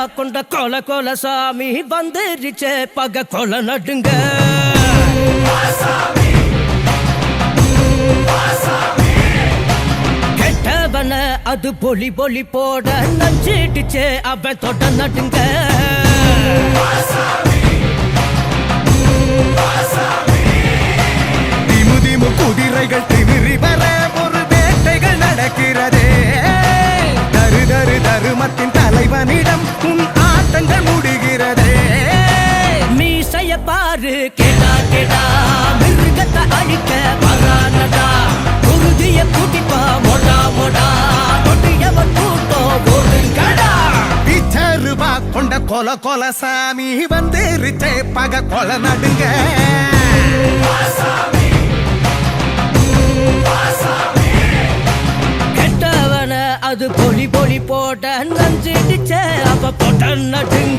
ரூபா கொண்ட கொல கொல சாமி வந்துருச்சே. பக கொல நடுங்க. கெட்டவன அது பொலி பொலி போட நஞ்சிடுச்சே. அவன் தொட நடுங்க. குதிரைகள் திமிரி வர ஒரு வேட்டைகள் நடக்கிறதே. கொல கொல சாமி வந்துருச்சே பக கொல நடுங்க. கெட்டவன அது பொலி பொலி போட்ட நஞ்சிடுச்ச அப்ப போட்ட நடுங்க.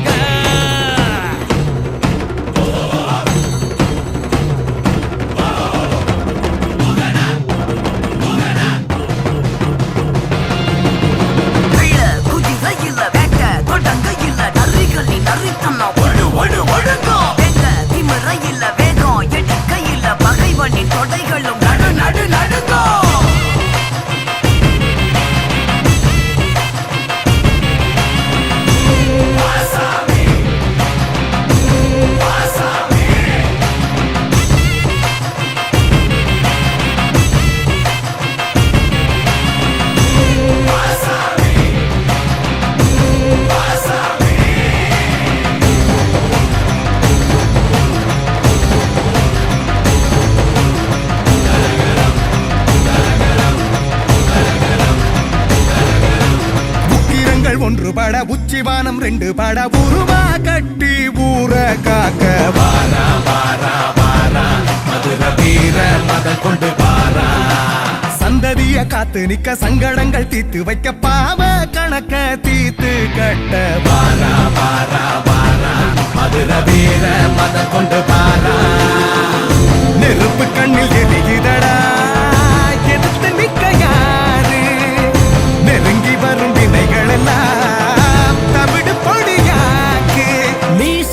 பட உச்சிவானம் ரெண்டு பட உருவா கட்டி ஊற காக்க. வாரா வாரா வாரா மதுர வீர மத கொண்டு வாரா. சந்ததிய காத்து நிக்க சங்கடங்கள் தீத்து வைக்க பாவ கணக்க தீத்து கட்ட. வாரா வாரா வாரா மதுர வீர மத கொண்டு வாரா. நெருப்பு கண்ணில் எரிகிறடா எதிர்த்து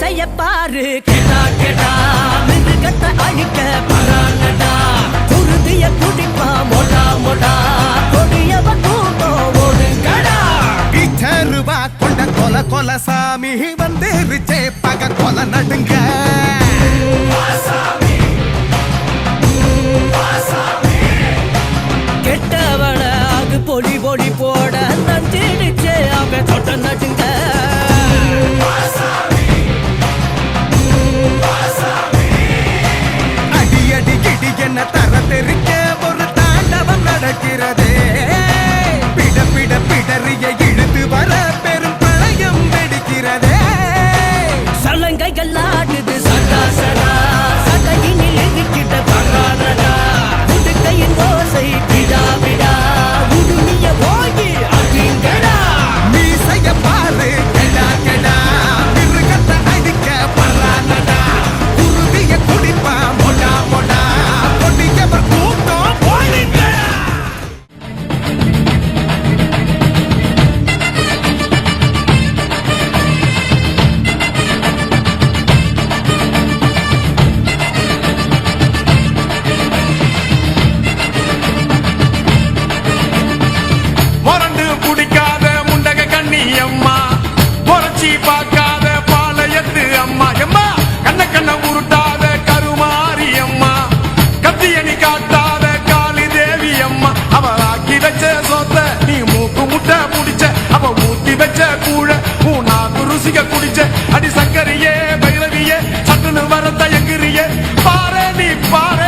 மீசைய பாரு. கேடா கேடா மிருகத்தை அழிக்க வரானடா குருதிய குடிப்பா மொடா மொடா. கொடியவன் கூட்டம் ஒருங்கடா பிச்சருவா கொண்ட கொல கொல சாமி வந்துருச்சே பக கொல நடுங்க. கெட்டவன அது பொடி பொடி போட நஞ்சிடுச்சே அவன் தொட்ட நடுங்க. அவ வச்ச கூழ பூனாக்கு ருசிக குடிச்ச அடி சங்கரியே பைரவியே சட்டுன்னு வர தயங்குறியே பாரு நீ பாரு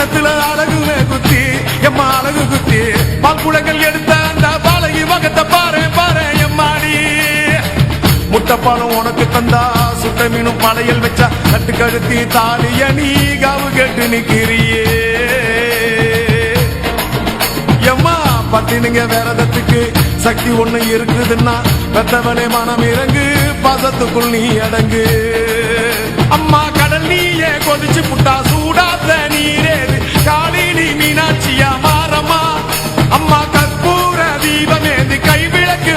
சுத்தி கன்னத்துல குத்தி எம்மா அழகு குத்தி பால்குடங்கள் எடுத்த அந்த பாலகி மகத்தை பாரு பாரு எம்மாடி. முட்டைப்பாலும் உனக்கு தந்தா சுட்ட மீனும் பழையல் வச்சா கட்டு கழுத்தி தாலிய நீ காவு கேட்டு நிக்கிறியே. எம்மா பத்தினுங்க விரதத்துக்கு சக்தி ஒண்ணு இருக்குதுன்னா பெத்தவனே மனம் இறங்கு பாசத்துக்குள் நீ அடங்கு. அம்மா கடல் நீயே கொதிச்சு புட்டா சூடாத நீரேது காலினி மீனாட்சியா மாறம்மா. அம்மா கற்பூர தீபமேந்தி கைவிளக்கு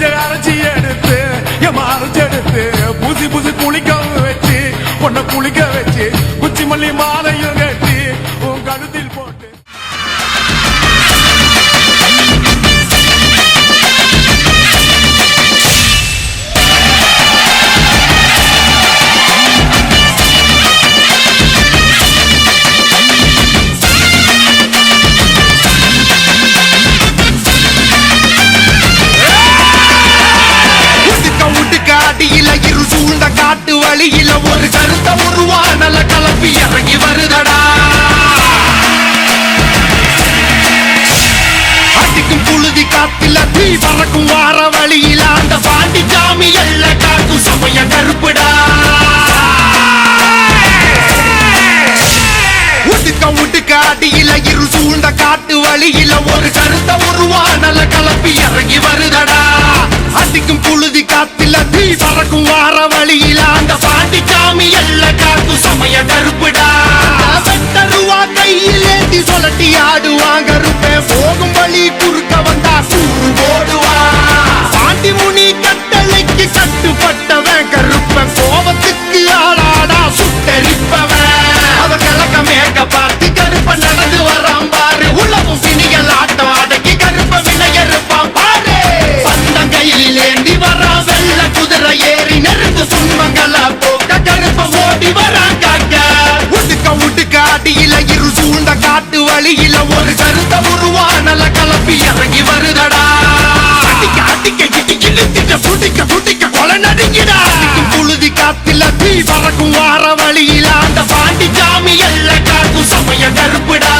வச்சு அரைச்சி எடுத்து என் அரைச்சி எடுத்து புசி புசி குளிக்க வச்சு உன்னை குளிக்க வச்சு குச்சி மல்லி மாலையும் உருவானல கலப்பி இறங்கி வருதடா. அடிக்கும் புழுதி காத்துல தீ பறக்கும் வார வழியில அந்த பாண்டி சாமி எல்ல காத்து சமய கருப்புடா. ஏறி நெருங்கு துன்பங்கள போக்க கருப்ப ஓடி வரான் காக்க உடுக்க உடுக்க அடியில இரு சூழ்ந்த காட்டு வழியில ஒரு கருத்த உருவானல கலப்பி இறங்கி வருதடா. அடிக்க அடிக்க இடி இழுத்திட்ட புடிக்க புடிக்க கொலை நடுங்கிடா. புழுதி காத்துல தீ பறக்கும் வார வழியில அந்த பாண்டி சாமி எல்ல காக்கும் சமய கருப்புடா.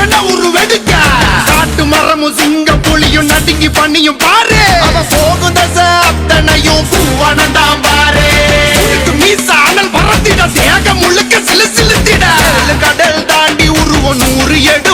கரு கருவென ஒரு வெடுக்க. காட்டு மரமும் சிங்க புலியும் நடுங்கி பண்ணியும் பாரு. அவன் போகும் தசை அத்தனையும் பூவானந்தாம் பாரு. மீச அனல் பறத்திட தேகம் முழுக்க சிலு சிலுத்திட. கடல் தாண்டி உருவம் நூறு எடு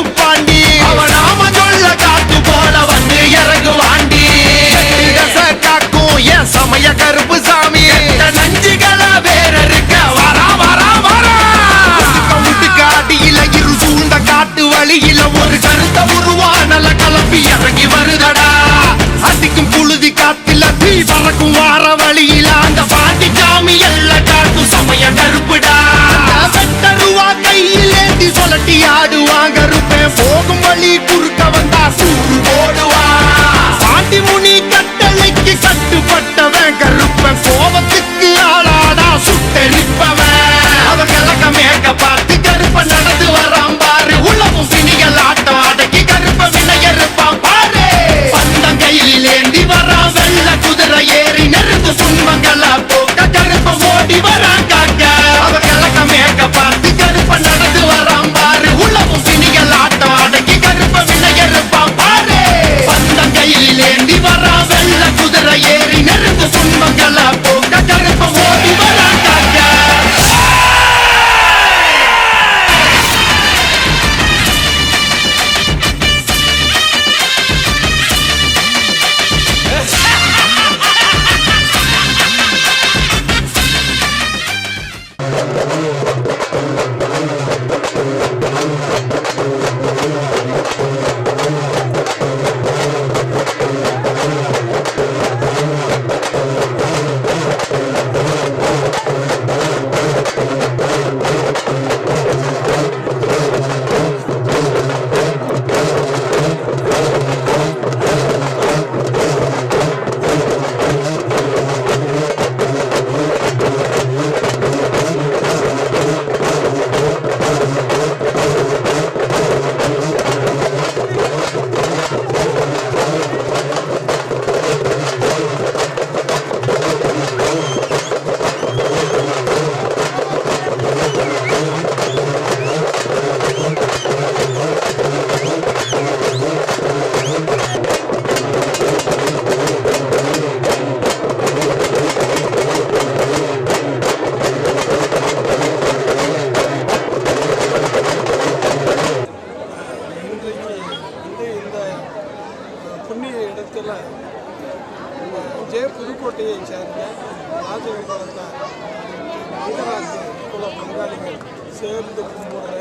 சேர்ந்து கும்பிடுற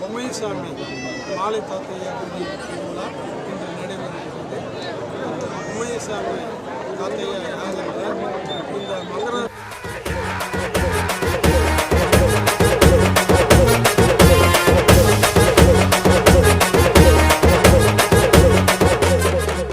பொம்மைசாமி மாலை தாத்தையா திருவிழா இன்று நடைபெறுகிறது. பொம்மைசாமி தாத்தையா யாதவ இந்த மகர